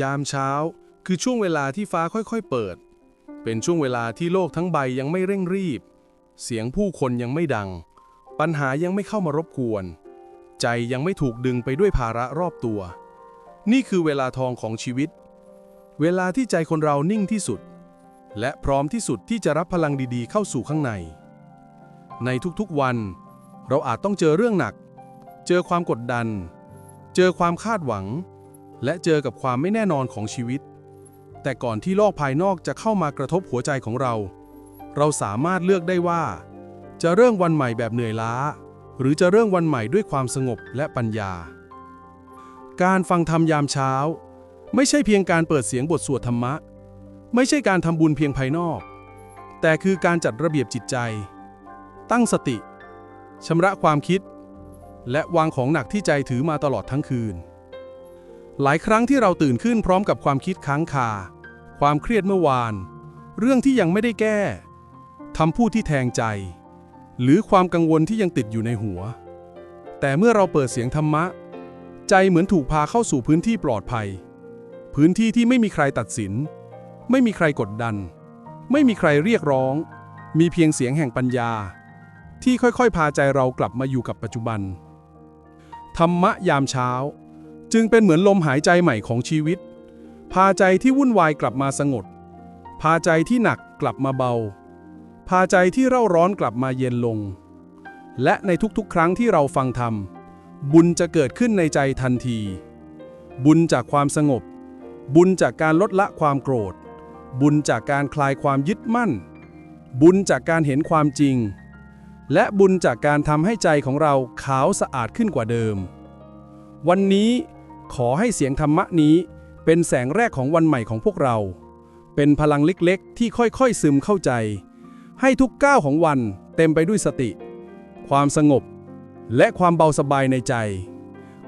ยามเช้า คือช่วงเวลาที่ฟ้าค่อยๆเปิด เป็นช่วงเวลาที่โลกทั้งใบยังไม่เร่งรีบ เสียงผู้คนยังไม่ดัง ปัญหายังไม่เข้ามารบกวน ใจยังไม่ถูกดึงไปด้วยภาระรอบตัว นี่คือเวลาทองของชีวิต เวลาที่ใจคนเรานิ่งที่สุด และพร้อมที่สุดที่จะรับพลังดีๆ เข้าสู่ข้างใน ในทุกๆวัน เราอาจต้องเจอเรื่องหนัก เจอความกดดัน เจอความคาดหวัง และเจอกับความไม่แน่นอนของชีวิต แต่ก่อนที่โลกภายนอกจะเข้ามากระทบหัวใจของเรา เราสามารถเลือกได้ว่า จะเริ่มวันใหม่แบบเหนื่อยล้า หรือจะเริ่มวันใหม่ด้วยความสงบและปัญญา การฟังธรรมยามเช้า ไม่ใช่เพียงการเปิดเสียงบทสวดธรรมะ ไม่ใช่การทำบุญเพียงภายนอก แต่คือการจัดระเบียบจิตใจ ตั้งสติชำระความคิด และวางของหนักที่ใจถือมาตลอดทั้งคืน หลายครั้งที่เราตื่นขึ้นพร้อมกับความคิดค้างคา ความเครียดเมื่อวาน เรื่องที่ยังไม่ได้แก้คำพูดที่แทงใจ หรือความกังวลที่ยังติดอยู่ในหัว แต่เมื่อเราเปิดเสียงธรรมะ ใจเหมือนถูกพาเข้าสู่พื้นที่ปลอดภัย พื้นที่ที่ไม่มีใครตัดสิน ไม่มีใครกดดัน ไม่มีใครเรียกร้อง มีเพียงเสียงแห่งปัญญา ที่ค่อยๆ พาใจเรากลับมาอยู่กับปัจจุบัน ธรรมะยามเช้า จึงเป็นเหมือนลมหายใจใหม่ของชีวิต พาใจที่วุ่นวายกลับมาสงบ พาใจที่หนักกลับมาเบา พาใจที่เร่าร้อนกลับมาเย็นลง และในทุกๆ ครั้งที่เราฟังธรรม บุญจะเกิดขึ้นในใจทันที บุญจากความสงบ บุญจากการลดละความโกรธ บุญจากการคลายความยึดมั่น บุญจากการเห็นความจริง และบุญจากการทำให้ใจของเราขาวสะอาดขึ้นกว่าเดิมวันนี้ ขอให้เสียงธรรมะนี้ เป็นแสงแรกของวันใหม่ของพวกเรา เป็นพลังเล็กๆ ที่ค่อยๆซึมเข้าใจ ให้ทุกก้าวของวันเต็มไปด้วยสติ ความสงบ และความเบาสบายในใจ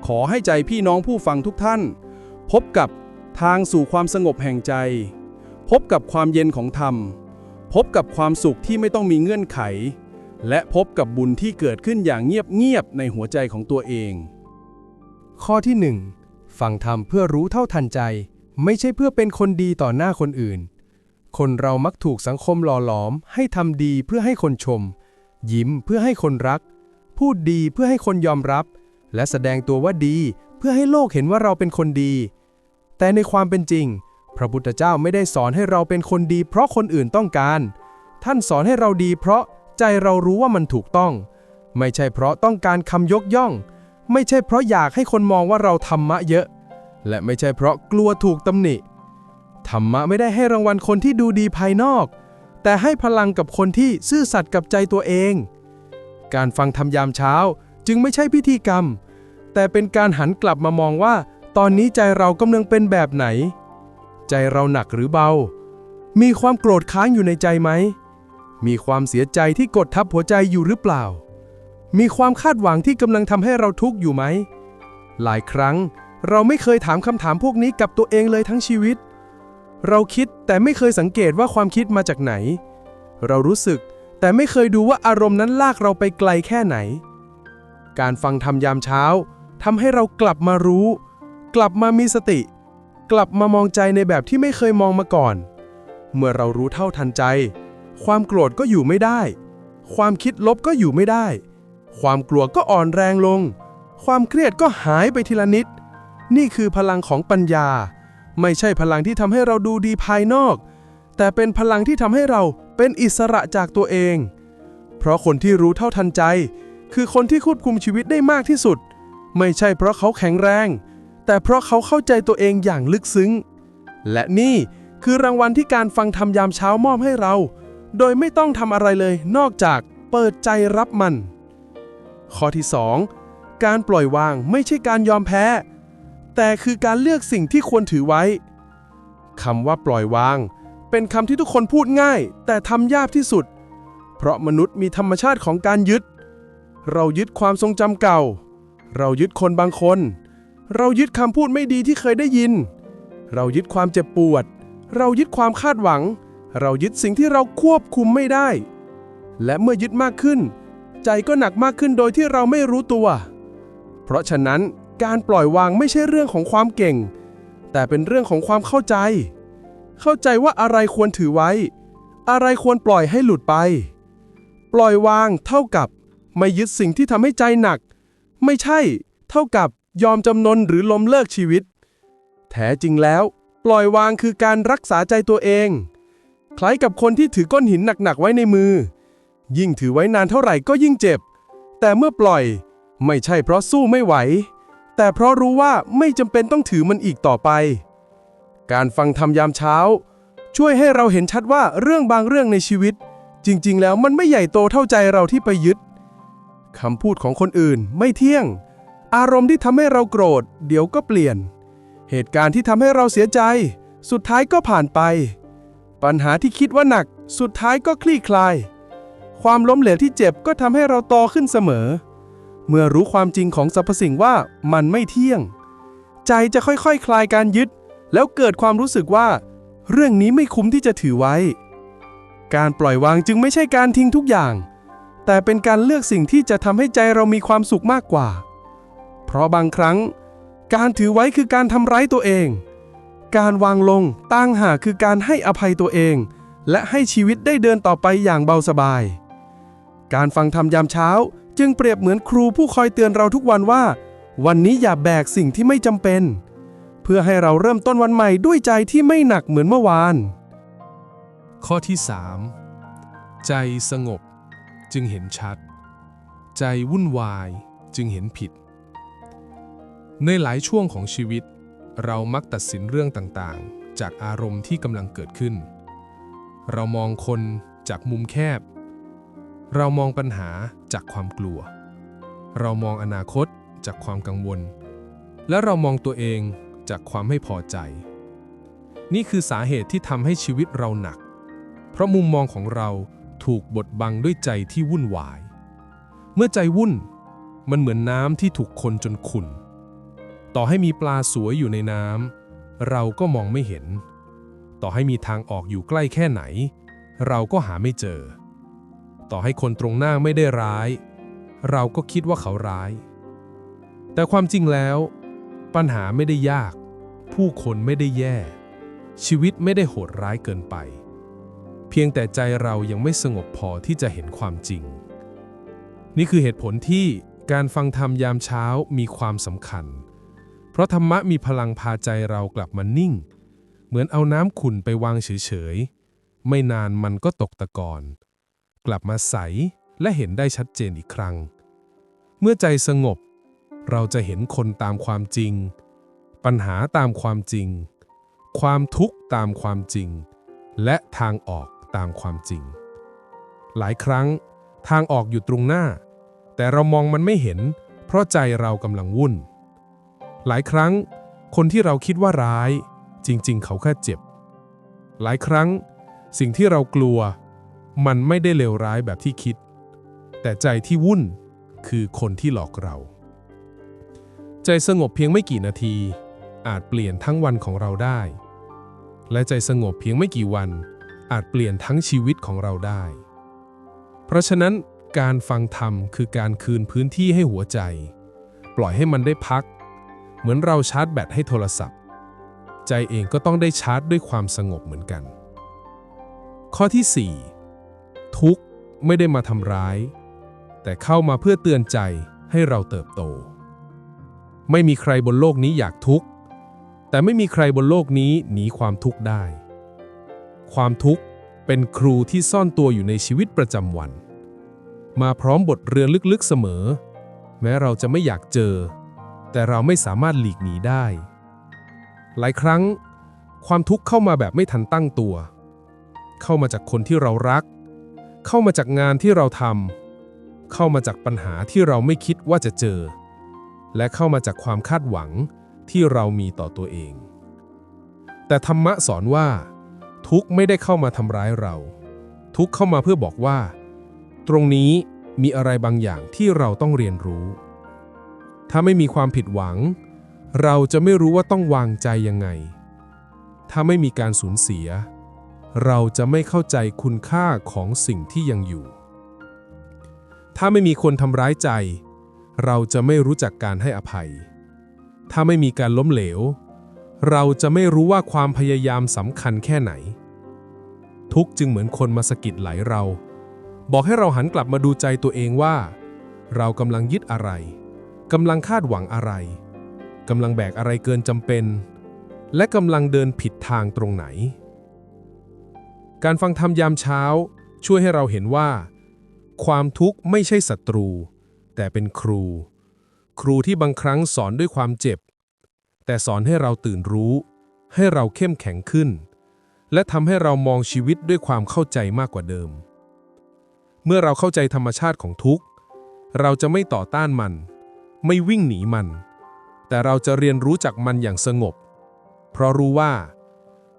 ขอให้ใจพี่น้องผู้ฟังทุกท่าน พบกับทางสู่ความสงบแห่งใจ พบกับความเย็นของธรรม พบกับความสุขที่ไม่ต้องมีเงื่อนไข และพบกับบุญที่เกิดขึ้นอย่างเงียบๆในหัวใจของตัวเองข้อที่1 ฟังธรรมเพื่อรู้เท่าทันใจ ไม่ใช่เพื่อเป็นคนดีต่อหน้าคนอื่น คนเรามักถูกสังคมหล่อหลอม ให้ทำดีเพื่อให้คนชม ยิ้มเพื่อให้คนรัก พูดดีเพื่อให้คนยอมรับ และแสดงตัวว่าดีเพื่อให้โลกเห็นว่าเราเป็นคนดี แต่ในความเป็นจริง พระพุทธเจ้าไม่ได้สอนให้เราเป็นคนดี เพราะคนอื่นต้องการ ท่านสอนให้เราดี เพราะใจเรารู้ว่ามันถูกต้อง ไม่ใช่เพราะต้องการคำยกย่อง ไม่ใช่เพราะอยากให้คนมองว่าเราธรรมะเยอะ และไม่ใช่เพราะกลัวถูกตำหนิ ธรรมะไม่ได้ให้รางวัลคนที่ดูดีภายนอก แต่ให้พลังกับคนที่ซื่อสัตย์กับใจตัวเอง การฟังธรรมยามเช้าจึงไม่ใช่พิธีกรรม แต่เป็นการหันกลับมามองว่า ตอนนี้ใจเรากำลังเป็นแบบไหน ใจเราหนักหรือเบา มีความโกรธค้างอยู่ในใจไหม มีความเสียใจที่กดทับหัวใจอยู่หรือเปล่า มีความคาดหวังที่กำลังทำให้เราทุกข์อยู่ไหม หลายครั้ง เราไม่เคยถามคำถามพวกนี้กับตัวเองเลยทั้งชีวิต เราคิดแต่ไม่เคยสังเกตว่าความคิดมาจากไหน เรารู้สึกแต่ไม่เคยดูว่าอารมณ์นั้นลากเราไปไกลแค่ไหน การฟังธรรมยามเช้าทำให้เรากลับมารู้ กลับมามีสติ กลับมามองใจในแบบที่ไม่เคยมองมาก่อน เมื่อเรารู้เท่าทันใจ ความโกรธก็อยู่ไม่ได้ ความคิดลบก็อยู่ไม่ได้ ความกลัวก็อ่อนแรงลง ความเครียดก็หายไปทีละนิด นี่คือพลังของปัญญา ไม่ใช่พลังที่ทำให้เราดูดีภายนอก แต่เป็นพลังที่ทำให้เราเป็นอิสระจากตัวเอง เพราะคนที่รู้เท่าทันใจ คือคนที่ควบคุมชีวิตได้มากที่สุด ไม่ใช่เพราะเขาแข็งแรง แต่เพราะเขาเข้าใจตัวเองอย่างลึกซึ้ง และนี่คือรางวัลที่การฟังธรรมยามเช้ามอบให้เรา โดยไม่ต้องทำอะไรเลยนอกจากเปิดใจรับมัน ข้อที่ 2 การปล่อยวางไม่ใช่การยอมแพ้ แต่คือการเลือกสิ่งที่ควรถือไว้คำว่าปล่อยวาง เป็นคำที่ทุกคนพูดง่าย แต่ทำยากที่สุด เพราะมนุษย์มีธรรมชาติของการยึด เรายึดความทรงจำเก่า เรายึดคนบางคน เรายึดคำพูดไม่ดีที่เคยได้ยิน เรายึดความเจ็บปวด เรายึดความคาดหวัง เรายึดสิ่งที่เราควบคุมไม่ได้ และเมื่อยึดมากขึ้น ใจก็หนักมากขึ้นโดยที่เราไม่รู้ตัว เพราะฉะนั้นการปล่อยวางไม่ใช่เรื่องของความเก่ง แต่เป็นเรื่องของความเข้าใจ เข้าใจว่าอะไรควรถือไว้ อะไรควรปล่อยให้หลุดไป ปล่อยวางเท่ากับ ไม่ยึดสิ่งที่ทำให้ใจหนัก ไม่ใช่ เท่ากับยอมจำนนหรือล้มเลิกชีวิต แท้จริงแล้ว ปล่อยวางคือการรักษาใจตัวเอง คล้ายกับคนที่ถือก้อนหินหนักๆไว้ในมือ ยิ่งถือไว้นานเท่าไหร่ก็ยิ่งเจ็บ แต่เมื่อปล่อย ไม่ใช่เพราะสู้ไม่ไหว แต่เพราะรู้ว่าไม่จำเป็นต้องถือมันอีกต่อไป การฟังธรรมยามเช้า ช่วยให้เราเห็นชัดว่าเรื่องบางเรื่องในชีวิต จริง ๆ แล้วมันไม่ใหญ่โตเท่าใจเราที่ไปยึดคำพูดของคนอื่นไม่เที่ยง อารมณ์ที่ทำให้เราโกรธ เดี๋ยวก็เปลี่ยน เหตุการณ์ที่ทำให้เราเสียใจ สุดท้ายก็ผ่านไป ปัญหาที่คิดว่าหนัก สุดท้ายก็คลี่คลาย ความล้มเหลวที่เจ็บก็ทำให้เราโตขึ้นเสมอ เมื่อรู้ความจริงของสรรพสิ่งว่ามันไม่เที่ยง ใจจะค่อยๆคคลายการยึด แล้วเกิดความรู้สึกว่า เรื่องนี้ไม่คุ้มที่จะถือไว้ การปล่อยวางจึงไม่ใช่การทิ้งทุกอย่าง แต่เป็นการเลือกสิ่งที่จะทำให้ใจเรามีความสุขมากกว่า เพราะบางครั้ง การถือไว้คือการทำร้ายตัวเอง การวางลงตั้งหาคือการให้อภัยตัวเองและให้ชีวิตได้เดินต่อไปอย่างเบาสบาย การฟังธรรมยามเช้า จึงเปรียบเหมือนครูผู้คอยเตือนเราทุกวันว่า วันนี้อย่าแบกสิ่งที่ไม่จำเป็น เพื่อให้เราเริ่มต้นวันใหม่ด้วยใจที่ไม่หนักเหมือนเมื่อวาน ข้อที่ 3 ใจสงบจึงเห็นชัด ใจวุ่นวายจึงเห็นผิด ในหลายช่วงของชีวิต เรามักตัดสินเรื่องต่างๆ จากอารมณ์ที่กำลังเกิดขึ้น เรามองคนจากมุมแคบ เรามองปัญหาจากความกลัว เรามองอนาคตจากความกังวล และเรามองตัวเองจากความไม่พอใจ นี่คือสาเหตุที่ทำให้ชีวิตเราหนัก เพราะมุมมองของเราถูกบดบังด้วยใจที่วุ่นวาย เมื่อใจวุ่น มันเหมือนน้ำที่ถูกคนจนขุ่น ต่อให้มีปลาสวยอยู่ในน้ำเราก็มองไม่เห็น ต่อให้มีทางออกอยู่ใกล้แค่ไหน เราก็หาไม่เจอ ต่อให้คนตรงหน้าไม่ได้ร้าย เราก็คิดว่าเขาร้าย แต่ความจริงแล้ว ปัญหาไม่ได้ยาก ผู้คนไม่ได้แย่ ชีวิตไม่ได้โหดร้ายเกินไป เพียงแต่ใจเรายังไม่สงบพอที่จะเห็นความจริง นี่คือเหตุผลที่การฟังธรรมยามเช้ามีความสำคัญ เพราะธรรมะมีพลังพาใจเรากลับมานิ่ง เหมือนเอาน้ำขุ่นไปวางเฉยๆ ไม่นานมันก็ตกตะกอน กลับมาใสและเห็นได้ชัดเจนอีกครั้ง เมื่อใจสงบ เราจะเห็นคนตามความจริง ปัญหาตามความจริง ความทุกข์ตามความจริง และทางออกตามความจริง หลายครั้งทางออกอยู่ตรงหน้า แต่เรามองมันไม่เห็น เพราะใจเรากำลังวุ่น หลายครั้งคนที่เราคิดว่าร้าย จริงๆ เขาแค่เจ็บ หลายครั้ง สิ่งที่เรากลัว มันไม่ได้เลวร้ายแบบที่คิด แต่ใจที่วุ่นคือคนที่หลอกเรา ใจสงบเพียงไม่กี่นาที อาจเปลี่ยนทั้งวันของเราได้ และใจสงบเพียงไม่กี่วัน อาจเปลี่ยนทั้งชีวิตของเราได้ เพราะฉะนั้นการฟังธรรมคือการคืนพื้นที่ให้หัวใจ ปล่อยให้มันได้พัก เหมือนเราชาร์จแบตให้โทรศัพท์ ใจเองก็ต้องได้ชาร์จด้วยความสงบเหมือนกัน ข้อที่ 4 ทุกข์ไม่ได้มาทำร้าย แต่เข้ามาเพื่อเตือนใจให้เราเติบโต ไม่มีใครบนโลกนี้อยากทุกข์ แต่ไม่มีใครบนโลกนี้หนีความทุกข์ได้ ความทุกข์เป็นครูที่ซ่อนตัวอยู่ในชีวิตประจำวัน มาพร้อมบทเรียนลึกๆเสมอ แม้เราจะไม่อยากเจอ แต่เราไม่สามารถหลีกหนีได้ หลายครั้ง ความทุกข์เข้ามาแบบไม่ทันตั้งตัว เข้ามาจากคนที่เรารัก เข้ามาจากงานที่เราทำเข้ามาจากปัญหาที่เราไม่คิดว่าจะเจอ และเข้ามาจากความคาดหวังที่เรามีต่อตัวเอง แต่ธรรมะสอนว่า ทุกไม่ได้เข้ามาทำร้ายเรา ทุกเข้ามาเพื่อบอกว่า ตรงนี้มีอะไรบางอย่างที่เราต้องเรียนรู้ ถ้าไม่มีความผิดหวัง เราจะไม่รู้ว่าต้องวางใจยังไง ถ้าไม่มีการสูญเสีย เราจะไม่เข้าใจคุณค่าของสิ่งที่ยังอยู่ ถ้าไม่มีคนทำร้ายใจ เราจะไม่รู้จักการให้อภัย ถ้าไม่มีการล้มเหลว เราจะไม่รู้ว่าความพยายามสำคัญแค่ไหน ทุกจึงเหมือนคนมาสะกิดไหลเรา บอกให้เราหันกลับมาดูใจตัวเองว่า เรากำลังยึดอะไรกำลังคาดหวังอะไรกำลังแบกอะไรเกินจำเป็น และกำลังเดินผิดทางตรงไหน การฟังธรรมยามเช้า ช่วยให้เราเห็นว่า ความทุกข์ไม่ใช่ศัตรู แต่เป็นครู ครูที่บางครั้งสอนด้วยความเจ็บ แต่สอนให้เราตื่นรู้ ให้เราเข้มแข็งขึ้น และทำให้เรามองชีวิตด้วยความเข้าใจมากกว่าเดิม เมื่อเราเข้าใจธรรมชาติของทุกข์ เราจะไม่ต่อต้านมัน ไม่วิ่งหนีมัน แต่เราจะเรียนรู้จากมันอย่างสงบ เพราะรู้ว่า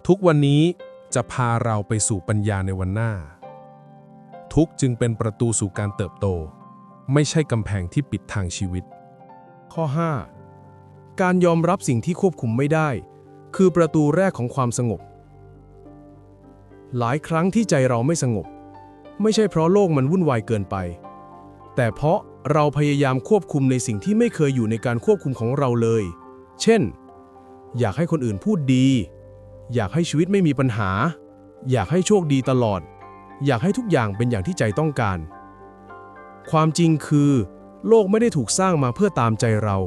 ทุกวันนี้ จะพาเราไปสู่ปัญญาในวันหน้า ทุกจึงเป็นประตูสู่การเติบโต ไม่ใช่กำแพงที่ปิดทางชีวิต ข้อ 5 การยอมรับสิ่งที่ควบคุมไม่ได้ คือประตูแรกของความสงบ หลายครั้งที่ใจเราไม่สงบ ไม่ใช่เพราะโลกมันวุ่นวายเกินไป แต่เพราะเราพยายามควบคุมในสิ่งที่ไม่เคยอยู่ในการควบคุมของเราเลย เช่น อยากให้คนอื่นพูดดี อยากให้ชีวิตไม่มีปัญหา อยากให้โชคดีตลอด อยากให้ทุกอย่างเป็นอย่างที่ใจต้องการ ความจริงคือ โลกไม่ได้ถูกสร้างมาเพื่อตามใจเรา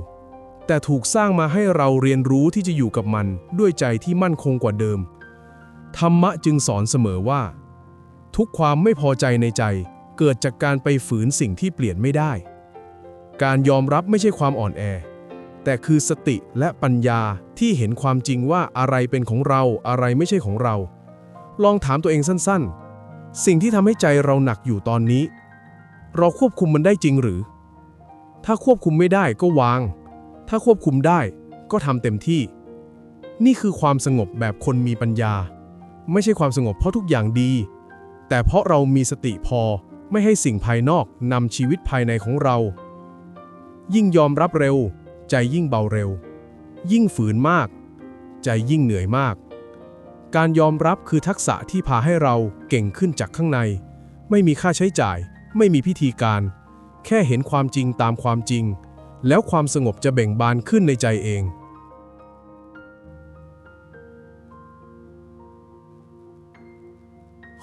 แต่ถูกสร้างมาให้เราเรียนรู้ที่จะอยู่กับมันด้วยใจที่มั่นคงกว่าเดิม ธรรมะจึงสอนเสมอว่า ทุกความไม่พอใจในใจ เกิดจากการไปฝืนสิ่งที่เปลี่ยนไม่ได้ การยอมรับไม่ใช่ความอ่อนแอ แต่คือสติและปัญญาที่เห็นความจริงว่าอะไรเป็นของเราอะไรไม่ใช่ของเรา ลองถามตัวเองสั้นๆ สิ่งที่ทำให้ใจเราหนักอยู่ตอนนี้ เราควบคุมมันได้จริงหรือ ถ้าควบคุมไม่ได้ก็วาง ถ้าควบคุมได้ก็ทำเต็มที่ นี่คือความสงบแบบคนมีปัญญา ไม่ใช่ความสงบเพราะทุกอย่างดี แต่เพราะเรามีสติพอไม่ให้สิ่งภายนอกนำชีวิตภายในของเรา ยิ่งยอมรับเร็ว ใจยิ่งเบาเร็ว ยิ่งฝืนมาก ใจยิ่งเหนื่อยมาก การยอมรับคือทักษะที่พาให้เราเก่งขึ้นจากข้างใน ไม่มีค่าใช้จ่าย ไม่มีพิธีการ แค่เห็นความจริงตามความจริง แล้วความสงบจะเบ่งบานขึ้นในใจเอง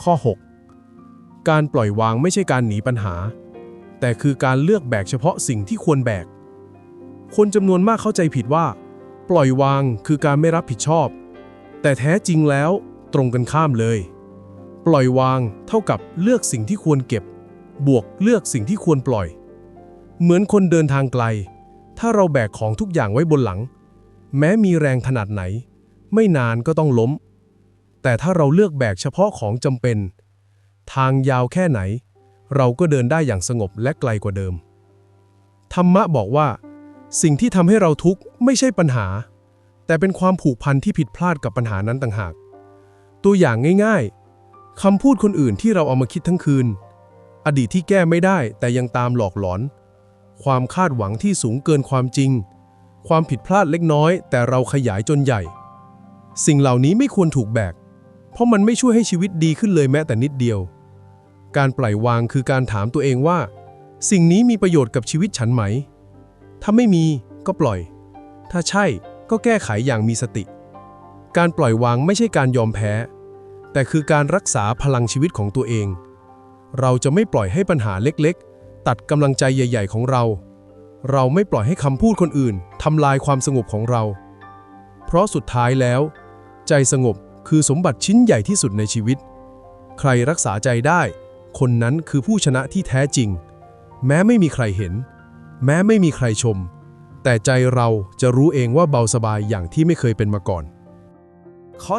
ข้อ 6 การปล่อยวางไม่ใช่การหนีปัญหา แต่คือการเลือกแบกเฉพาะสิ่งที่ควรแบก คนจำนวนมากเข้าใจผิดว่า ปล่อยวางคือการไม่รับผิดชอบ แต่แท้จริงแล้วตรงกันข้ามเลย ปล่อยวางเท่ากับเลือกสิ่งที่ควรเก็บ บวกเลือกสิ่งที่ควรปล่อย เหมือนคนเดินทางไกล ถ้าเราแบกของทุกอย่างไว้บนหลัง แม้มีแรงขนาดไหน ไม่นานก็ต้องล้ม แต่ถ้าเราเลือกแบกเฉพาะของจำเป็น ทางยาวแค่ไหน เราก็เดินได้อย่างสงบและไกลกว่าเดิม ธรรมะบอกว่า สิ่งที่ทำให้เราทุกข์ไม่ใช่ปัญหา แต่เป็นความผูกพันที่ผิดพลาดกับปัญหานั้นต่างหาก ตัวอย่างง่ายๆคำพูดคนอื่นที่เราเอามาคิดทั้งคืน อดีตที่แก้ไม่ได้แต่ยังตามหลอกหลอน ความคาดหวังที่สูงเกินความจริง ความผิดพลาดเล็กน้อย แต่เราขยายจนใหญ่ สิ่งเหล่านี้ไม่ควรถูกแบก เพราะมันไม่ช่วยให้ชีวิตดีขึ้นเลยแม้แต่นิดเดียว การปล่อยวางคือการถามตัวเองว่า สิ่งนี้มีประโยชน์กับชีวิตฉันไหม ถ้าไม่มีก็ปล่อย ถ้าใช่ก็แก้ไขอย่างมีสติ การปล่อยวางไม่ใช่การยอมแพ้ แต่คือการรักษาพลังชีวิตของตัวเอง เราจะไม่ปล่อยให้ปัญหาเล็กๆ ตัดกำลังใจใหญ่ ๆ ของเรา เราไม่ปล่อยให้คำพูดคนอื่นทำลายความสงบของเรา เพราะสุดท้ายแล้ว ใจสงบคือสมบัติชิ้นใหญ่ที่สุดในชีวิต ใครรักษาใจได้ คนนั้นคือผู้ชนะที่แท้จริง แม้ไม่มีใครเห็น แม้ไม่มีใครชม แต่ใจเราจะรู้เองว่าเบาสบายอย่างที่ไม่เคยเป็นมาก่อน ข้อ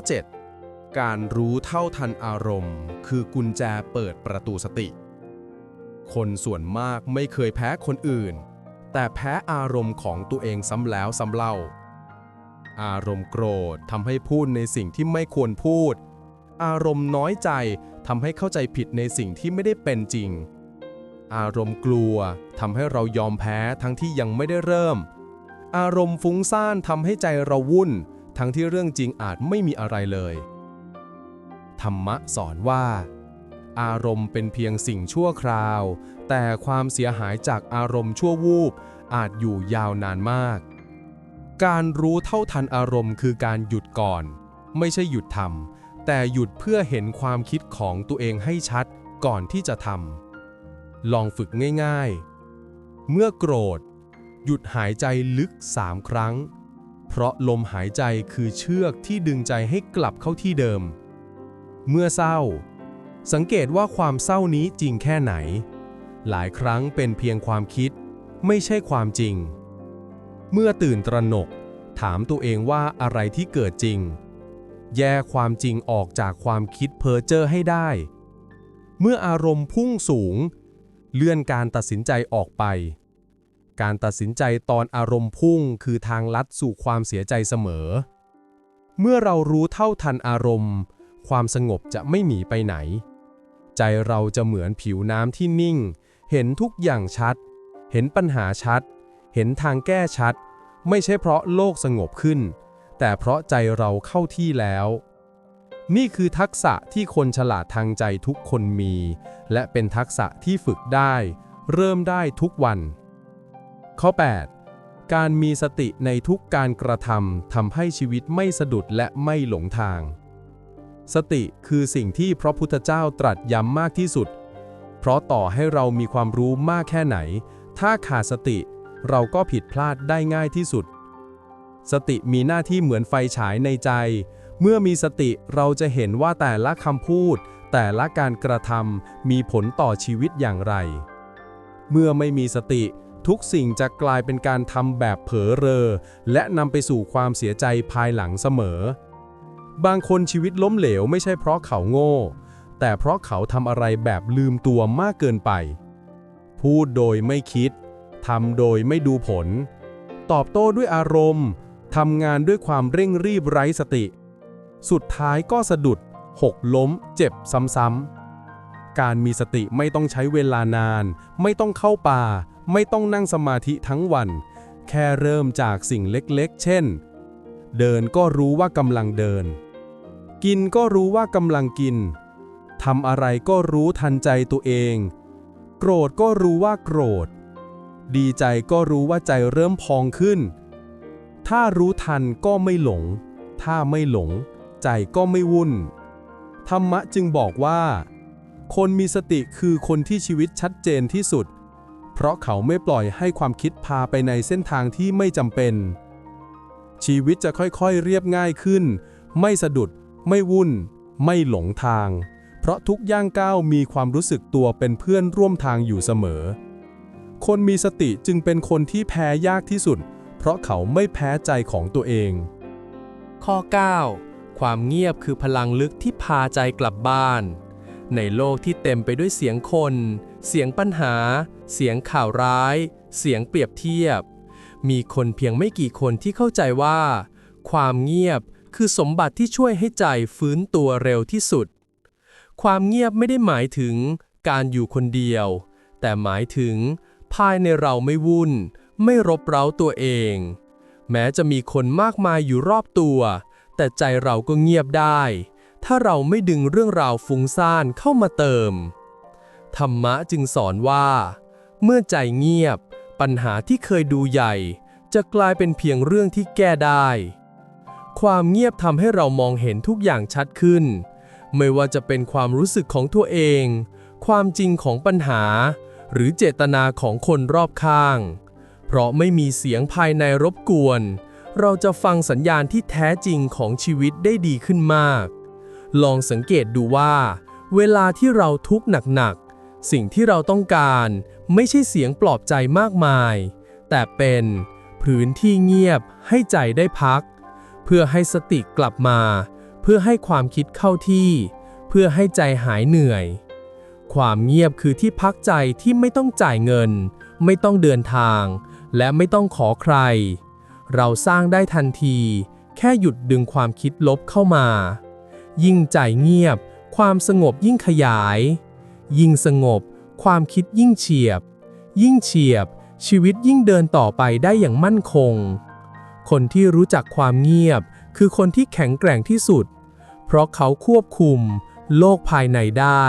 7 การรู้เท่าทันอารมณ์ คือกุญแจเปิดประตูสติ คนส่วนมากไม่เคยแพ้คนอื่น แต่แพ้อารมณ์ของตัวเองซ้ำแล้วซ้ำเล่า อารมณ์โกรธทำให้พูดในสิ่งที่ไม่ควรพูด อารมณ์น้อยใจทำให้เข้าใจผิดในสิ่งที่ไม่ได้เป็นจริง อารมณ์กลัวทำให้เรายอมแพ้ทั้งที่ยังไม่ได้เริ่ม อารมณ์ฟุ้งซ่านทำให้ใจเราวุ่น ทั้งที่เรื่องจริงอาจไม่มีอะไรเลย ธรรมะสอนว่า อารมณ์เป็นเพียงสิ่งชั่วคราว แต่ความเสียหายจากอารมณ์ชั่ววูบอาจอยู่ยาวนานมาก การรู้เท่าทันอารมณ์คือการหยุดก่อน ไม่ใช่หยุดทำแต่หยุดเพื่อเห็นความคิดของตัวเองให้ชัดก่อนที่จะทำ ลองฝึกง่ายๆ เมื่อโกรธ หยุดหายใจลึกสามครั้ง เพราะลมหายใจคือเชือกที่ดึงใจให้กลับเข้าที่เดิม เมื่อเศร้า สังเกตว่าความเศร้านี้จริงแค่ไหน หลายครั้งเป็นเพียงความคิด ไม่ใช่ความจริง เมื่อตื่นตระหนก ถามตัวเองว่าอะไรที่เกิดจริง แยกความจริงออกจากความคิดเพ้อเจ้อให้ได้ เมื่ออารมณ์พุ่งสูง เลื่อนการตัดสินใจออกไป การตัดสินใจตอนอารมณ์พุ่งคือทางลัดสู่ความเสียใจเสมอ เมื่อเรารู้เท่าทันอารมณ์ ความสงบจะไม่หนีไปไหน ใจเราจะเหมือนผิวน้ำที่นิ่ง เห็นทุกอย่างชัด เห็นปัญหาชัด เห็นทางแก้ชัด ไม่ใช่เพราะโลกสงบขึ้น แต่เพราะใจเราเข้าที่แล้ว นี่คือทักษะที่คนฉลาดทางใจทุกคนมี และเป็นทักษะที่ฝึกได้ เริ่มได้ทุกวัน ข้อ 8 การมีสติในทุกการกระทำทำให้ชีวิตไม่สะดุดและไม่หลงทาง สติคือสิ่งที่พระพุทธเจ้าตรัสย้ำมากที่สุด เพราะต่อให้เรามีความรู้มากแค่ไหน ถ้าขาดสติ เราก็ผิดพลาดได้ง่ายที่สุด สติมีหน้าที่เหมือนไฟฉายในใจ เมื่อมีสติเราจะเห็นว่าแต่ละคำพูด แต่ละการกระทำมีผลต่อชีวิตอย่างไร เมื่อไม่มีสติทุกสิ่งจะกลายเป็นการทำแบบเผลอเรอ และนำไปสู่ความเสียใจภายหลังเสมอ บางคนชีวิตล้มเหลวไม่ใช่เพราะเขาโง่ แต่เพราะเขาทำอะไรแบบลืมตัวมากเกินไป พูดโดยไม่คิดทำโดยไม่ดูผล ตอบโต้ด้วยอารมณ์ทำงานด้วยความเร่งรีบไร้สติ สุดท้ายก็สะดุด หกล้ม เจ็บซ้ำๆ การมีสติไม่ต้องใช้เวลานาน ไม่ต้องเข้าป่า ไม่ต้องนั่งสมาธิทั้งวัน แค่เริ่มจากสิ่งเล็กๆ เช่น เดินก็รู้ว่ากำลังเดิน กินก็รู้ว่ากำลังกินทำอะไรก็รู้ทันใจตัวเอง โกรธก็รู้ว่าโกรธ ดีใจก็รู้ว่าใจเริ่มพองขึ้น ถ้ารู้ทันก็ไม่หลง ถ้าไม่หลง ใจก็ไม่วุ่น ธรรมะจึงบอกว่า คนมีสติคือคนที่ชีวิตชัดเจนที่สุด เพราะเขาไม่ปล่อยให้ความคิดพาไปในเส้นทางที่ไม่จำเป็น ชีวิตจะค่อยๆเรียบง่ายขึ้น ไม่สะดุด ไม่วุ่น ไม่หลงทาง เพราะทุกย่างก้าวมีความรู้สึกตัวเป็นเพื่อนร่วมทางอยู่เสมอ คนมีสติจึงเป็นคนที่แพ้ยากที่สุด เพราะเขาไม่แพ้ใจของตัวเองข้อ 9 ความเงียบคือพลังลึกที่พาใจกลับบ้าน ในโลกที่เต็มไปด้วยเสียงคน เสียงปัญหา เสียงข่าวร้าย เสียงเปรียบเทียบ มีคนเพียงไม่กี่คนที่เข้าใจว่า ความเงียบคือสมบัติที่ช่วยให้ใจฟื้นตัวเร็วที่สุด ความเงียบไม่ได้หมายถึงการอยู่คนเดียว แต่หมายถึง ภายในเราไม่วุ่น ไม่รบเร้าตัวเอง แม้จะมีคนมากมายอยู่รอบตัว แต่ใจเราก็เงียบได้ ถ้าเราไม่ดึงเรื่องราวฟุ้งซ่านเข้ามาเติม ธรรมะจึงสอนว่า เมื่อใจเงียบ ปัญหาที่เคยดูใหญ่ จะกลายเป็นเพียงเรื่องที่แก้ได้ ความเงียบทำให้เรามองเห็นทุกอย่างชัดขึ้น ไม่ว่าจะเป็นความรู้สึกของตัวเอง ความจริงของปัญหา หรือเจตนาของคนรอบข้าง เพราะไม่มีเสียงภายในรบกวน เราจะฟังสัญญาณที่แท้จริงของชีวิตได้ดีขึ้นมาก ลองสังเกตดูว่า เวลาที่เราทุกข์หนักๆ สิ่งที่เราต้องการไม่ใช่เสียงปลอบใจมากมาย แต่เป็นพื้นที่เงียบให้ใจได้พัก เพื่อให้สติกลับมา เพื่อให้ความคิดเข้าที่ เพื่อให้ใจหายเหนื่อย ความเงียบคือที่พักใจที่ไม่ต้องจ่ายเงิน ไม่ต้องเดินทาง และไม่ต้องขอใคร เราสร้างได้ทันที แค่หยุดดึงความคิดลบเข้ามา ยิ่งใจเงียบ ความสงบยิ่งขยาย ยิ่งสงบ ความคิดยิ่งเฉียบ ยิ่งเฉียบ ชีวิตยิ่งเดินต่อไปได้อย่างมั่นคง คนที่รู้จักความเงียบ คือคนที่แข็งแกร่งที่สุด เพราะเขาควบคุม โลกภายในได้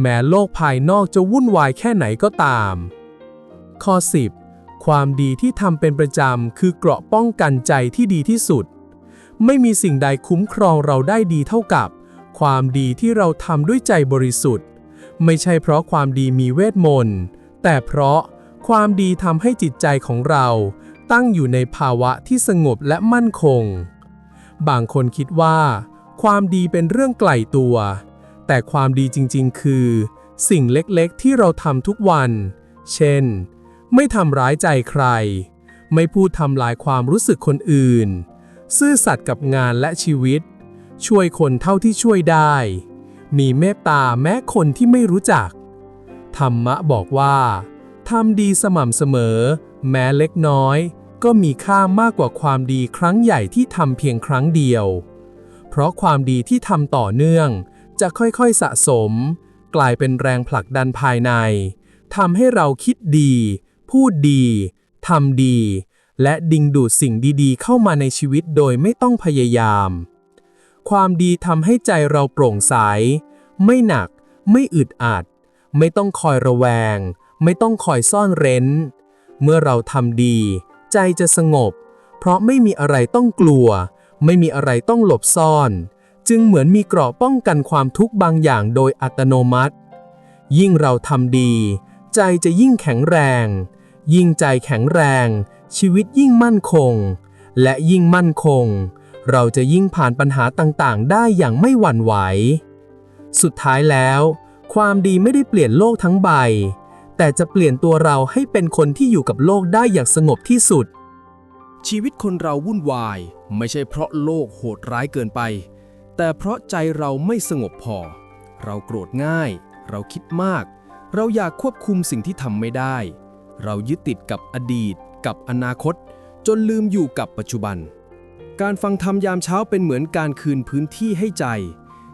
แม้โลกภายนอกจะวุ่นวายแค่ไหนก็ตามข้อ10 ความดีที่ทำเป็นประจำคือเกราะป้องกันใจที่ดีที่สุด ไม่มีสิ่งใดคุ้มครองเราได้ดีเท่ากับ ความดีที่เราทำด้วยใจบริสุทธิ์ ไม่ใช่เพราะความดีมีเวทมนต์ แต่เพราะความดีทำให้จิตใจของเราตั้งอยู่ในภาวะที่สงบและมั่นคง บางคนคิดว่า ความดีเป็นเรื่องไกลตัว แต่ความดีจริงๆ คือ สิ่งเล็กๆ ที่เราทำทุกวัน เช่น ไม่ทำร้ายใจใคร ไม่พูดทำลายความรู้สึกคนอื่น ซื่อสัตย์กับงานและชีวิต ช่วยคนเท่าที่ช่วยได้ มีเมตตาแม้คนที่ไม่รู้จัก ธรรมะบอกว่าทำดีสม่ำเสมอ แม้เล็กน้อย ก็มีค่ามากกว่าความดีครั้งใหญ่ที่ทำเพียงครั้งเดียว เพราะความดีที่ทำต่อเนื่อง จะค่อยๆสะสม กลายเป็นแรงผลักดันภายในทำให้เราคิดดี พูดดี ทำดี และดึงดูดสิ่งดีๆ เข้ามาในชีวิตโดยไม่ต้องพยายาม ความดีทำให้ใจเราโปร่งใส ไม่หนัก ไม่อึดอัด ไม่ต้องคอยระแวง ไม่ต้องคอยซ่อนเร้น เมื่อเราทำดี ใจจะสงบ เพราะไม่มีอะไรต้องกลัว ไม่มีอะไรต้องหลบซ่อน จึงเหมือนมีเกราะป้องกันความทุกข์บางอย่างโดยอัตโนมัติ ยิ่งเราทำดี ใจจะยิ่งแข็งแรง ยิ่งใจแข็งแรง ชีวิตยิ่งมั่นคง และยิ่งมั่นคง เราจะยิ่งผ่านปัญหาต่างๆ ได้อย่างไม่หวั่นไหว สุดท้ายแล้ว ความดีไม่ได้เปลี่ยนโลกทั้งใบ แต่จะเปลี่ยนตัวเราให้เป็นคนที่อยู่กับโลกได้อย่างสงบที่สุด ชีวิตคนเราวุ่นวาย ไม่ใช่เพราะโลกโหดร้ายเกินไป แต่เพราะใจเราไม่สงบพอ เราโกรธง่าย เราคิดมาก เราอยากควบคุมสิ่งที่ทำไม่ได้ เรายึดติดกับอดีต กับอนาคต จนลืมอยู่กับปัจจุบัน การฟังธรรมยามเช้าเป็นเหมือนการคืนพื้นที่ให้ใจ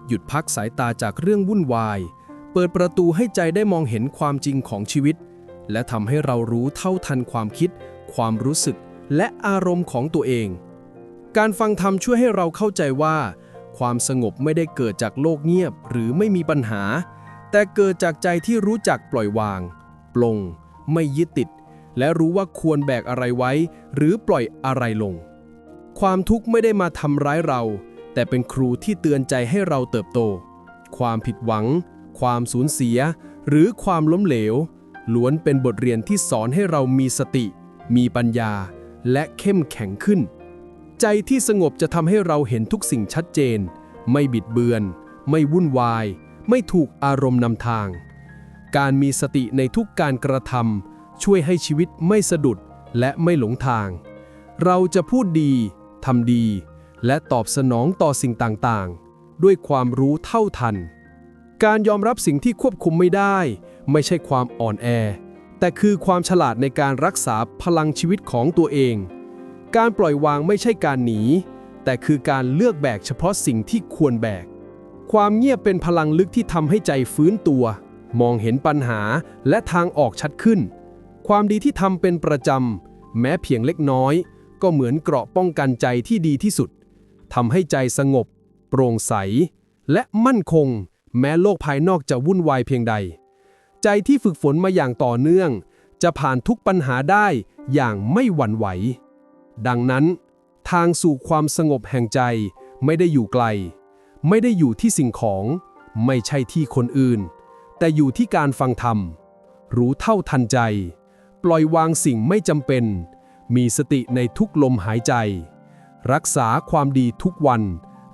หยุดพักสายตาจากเรื่องวุ่นวาย เปิดประตูให้ใจได้มองเห็นความจริงของชีวิต และทำให้เรารู้เท่าทันความคิด ความรู้สึก และอารมณ์ของตัวเอง การฟังธรรมช่วยให้เราเข้าใจว่า ความสงบไม่ได้เกิดจากโลกเงียบหรือไม่มีปัญหา แต่เกิดจากใจที่รู้จักปล่อยวาง ปลง ไม่ยึดติด และรู้ว่าควรแบกอะไรไว้ หรือปล่อยอะไรลง ความทุกข์ไม่ได้มาทำร้ายเรา แต่เป็นครูที่เตือนใจให้เราเติบโต ความผิดหวัง ความสูญเสีย หรือความล้มเหลว ล้วนเป็นบทเรียนที่สอนให้เรามีสติ มีปัญญา และเข้มแข็งขึ้น ใจที่สงบจะทำให้เราเห็นทุกสิ่งชัดเจน ไม่บิดเบือน ไม่วุ่นวาย ไม่ถูกอารมณ์นำทาง การมีสติในทุกการกระทำช่วยให้ชีวิตไม่สะดุดและไม่หลงทาง เราจะพูดดีทำดี และตอบสนองต่อสิ่งต่างๆ ด้วยความรู้เท่าทัน การยอมรับสิ่งที่ควบคุมไม่ได้ ไม่ใช่ความอ่อนแอ แต่คือความฉลาดในการรักษาพลังชีวิตของตัวเอง การปล่อยวางไม่ใช่การหนี แต่คือการเลือกแบกเฉพาะสิ่งที่ควรแบก ความเงียบเป็นพลังลึกที่ทำให้ใจฟื้นตัว มองเห็นปัญหาและทางออกชัดขึ้น ความดีที่ทำเป็นประจำ แม้เพียงเล็กน้อย ก็เหมือนเกราะป้องกันใจที่ดีที่สุดทำให้ใจสงบ โปร่งใส และมั่นคง แม้โลกภายนอกจะวุ่นวายเพียงใด ใจที่ฝึกฝนมาอย่างต่อเนื่อง จะผ่านทุกปัญหาได้อย่างไม่หวั่นไหว ดังนั้น ทางสู่ความสงบแห่งใจไม่ได้อยู่ไกล ไม่ได้อยู่ที่สิ่งของ ไม่ใช่ที่คนอื่น แต่อยู่ที่การฟังธรรม รู้เท่าทันใจ ปล่อยวางสิ่งไม่จำเป็น มีสติในทุกลมหายใจ รักษาความดีทุกวัน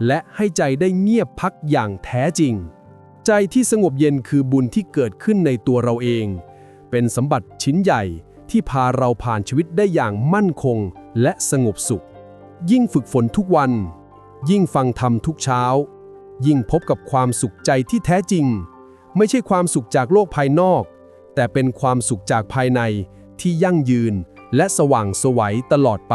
และให้ใจได้เงียบพักอย่างแท้จริง ใจที่สงบเย็นคือบุญที่เกิดขึ้นในตัวเราเอง เป็นสมบัติชิ้นใหญ่ที่พาเราผ่านชีวิตได้อย่างมั่นคงและสงบสุข ยิ่งฝึกฝนทุกวัน ยิ่งฟังธรรมทุกเช้า ยิ่งพบกับความสุขใจที่แท้จริง ไม่ใช่ความสุขจากโลกภายนอก แต่เป็นความสุขจากภายในที่ยั่งยืนและสว่างไสวัยตลอดไป